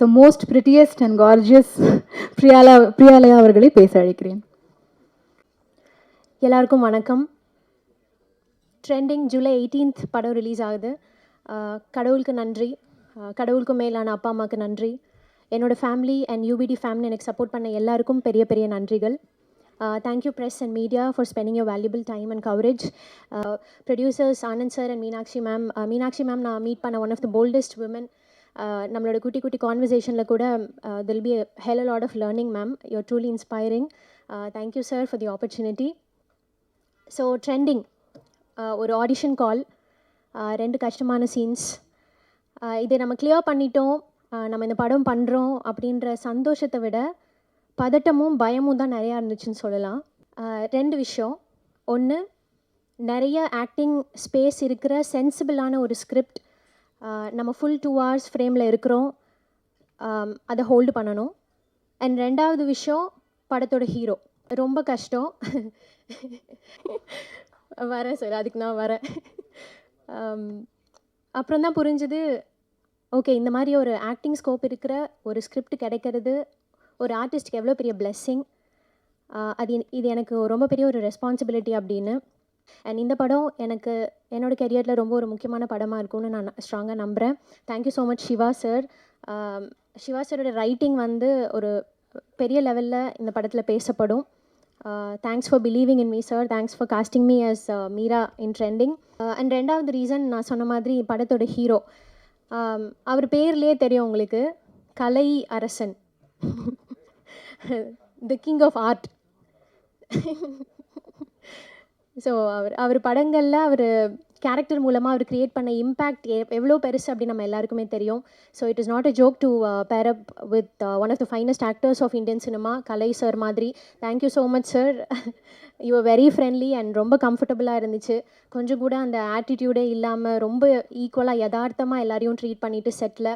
The most prettiest and gorgeous பிரியாலா Priyalaya அவர்களை பேச அழைக்கிறேன் எல்லாருக்கும் வணக்கம். ட்ரெண்டிங் ஜூலை எயிட்டீன்த் படம் ரிலீஸ் ஆகுது. கடவுளுக்கு நன்றி. கடவுளுக்கு மேலான அப்பா அம்மாவுக்கு நன்றி. என்னோடய ஃபேமிலி அண்ட் யூபிடி ஃபேமிலி எனக்கு சப்போர்ட் பண்ண எல்லாருக்கும் பெரிய பெரிய நன்றிகள். Thank you press and media for spending your valuable time and coverage producers Anand sir and Meenakshi ma'am Meenakshi ma'am நான் மீட் பண்ண one of the boldest woman நம்மளோட குட்டி குட்டி கான்வர்சேஷனில் கூட it'll be hell lot of learning ma'am you're truly inspiring thank you sir for the opportunity so trending ஒரு audition call ரெண்டு கஷ்டமான சீன்ஸ் இதை நம்ம கிளியர் பண்ணிட்டோம். நம்ம இந்த படம் பண்ணுறோம் அப்படின்ற சந்தோஷத்தை விட பதட்டமும் பயமும் தான் நிறையா இருந்துச்சுன்னு சொல்லலாம். ரெண்டு விஷயம். ஒன்று நிறைய ஆக்டிங் ஸ்பேஸ் இருக்கிற சென்சிபிளான ஒரு ஸ்கிரிப்ட் நம்ம ஃபுல் டூ ஹவர்ஸ் ஃப்ரேமில் இருக்கிறோம். அதை ஹோல்டு பண்ணணும். அண்ட் ரெண்டாவது விஷயம் படத்தோட ஹீரோ ரொம்ப கஷ்டம். வரேன் சார் அதுக்கு நான் வரேன். அப்புறம் தான் புரிஞ்சுது ஓகே இந்த மாதிரி ஒரு ஆக்டிங் ஸ்கோப் இருக்கிற ஒரு ஸ்கிரிப்ட் கிடைக்கிறது ஒரு ஆர்டிஸ்ட்க்கு எவ்வளோ பெரிய பிளெஸ்ஸிங் அது என்- இது எனக்கு ரொம்ப பெரிய ஒரு ரெஸ்பான்சிபிலிட்டி அப்படின்னு. அண்ட் இந்த படம் எனக்கு என்னோட கெரியரில் ரொம்ப ஒரு முக்கியமான படமாக இருக்கும்னு நான் ஸ்ட்ராங்காக நம்புகிறேன் thank you so much Siva sir Siva சாரோட ரைட்டிங் வந்து ஒரு பெரிய லெவலில் இந்த படத்தில் பேசப்படும். Thanks for believing in me sir thanks for casting me as Meera in trending and ரெண்டாவது ரீசன் நான் சொன்ன மாதிரி படத்தோட ஹீரோ um, அவர் பேர்லேயே தெரியும் உங்களுக்கு. Kalai Arasan. The king of art so அவர் அவர் படங்களில் அவர் கேரக்டர் மூலமாக அவர் கிரியேட் பண்ண இம்பேக்ட் எவ்வளோ பெருசு அப்படின்னு நம்ம எல்லாருக்குமே தெரியும். So it is not a joke to pair up with one of the finest actors of Indian cinema Kalai sir மாதிரி. Thank you so much sir you very friendly and ரொம்ப கம்ஃபர்டபுளாக இருந்துச்சு. கொஞ்சம் கூட அந்த ஆட்டிடியூடே இல்லாமல் ரொம்ப ஈக்குவலாக யதார்த்தமாக எல்லாரையும் ட்ரீட் பண்ணிவிட்டு settle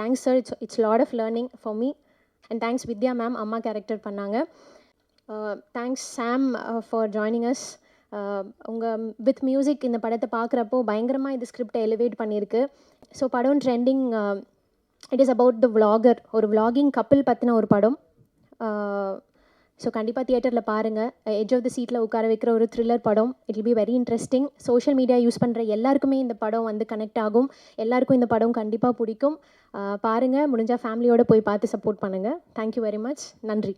thanks sir it's it's lot of learning for me and thanks Vidya ma'am அம்மா கேரக்டர் பண்ணாங்க. Thanks Sam for joining us உங்கள் வித் மியூசிக் இந்த படத்தை பார்க்குறப்போ பயங்கரமாக இந்த ஸ்கிரிப்டை எலிவேட் பண்ணியிருக்கு. ஸோ படம் Trending it is about the vlogger ஒரு விலாகிங் கப்பிள் பற்றின ஒரு படம். ஸோ கண்டிப்பாக தியேட்டரில் பாருங்கள் எஜ் ஆஃப் த சீட்டில் உட்கார வைக்கிற ஒரு த்ரில்லர் படம். It will be very interesting social media use பண்ணுற எல்லாருக்குமே இந்த படம் வந்து கனெக்ட் ஆகும். எல்லாருக்கும் இந்த படம் கண்டிப்பாக பிடிக்கும். பாருங்கள் முடிஞ்சால் ஃபேமிலியோடு போய் பார்த்து சப்போர்ட் பண்ணுங்கள் தேங்க்யூ வெரி மச் நன்றி.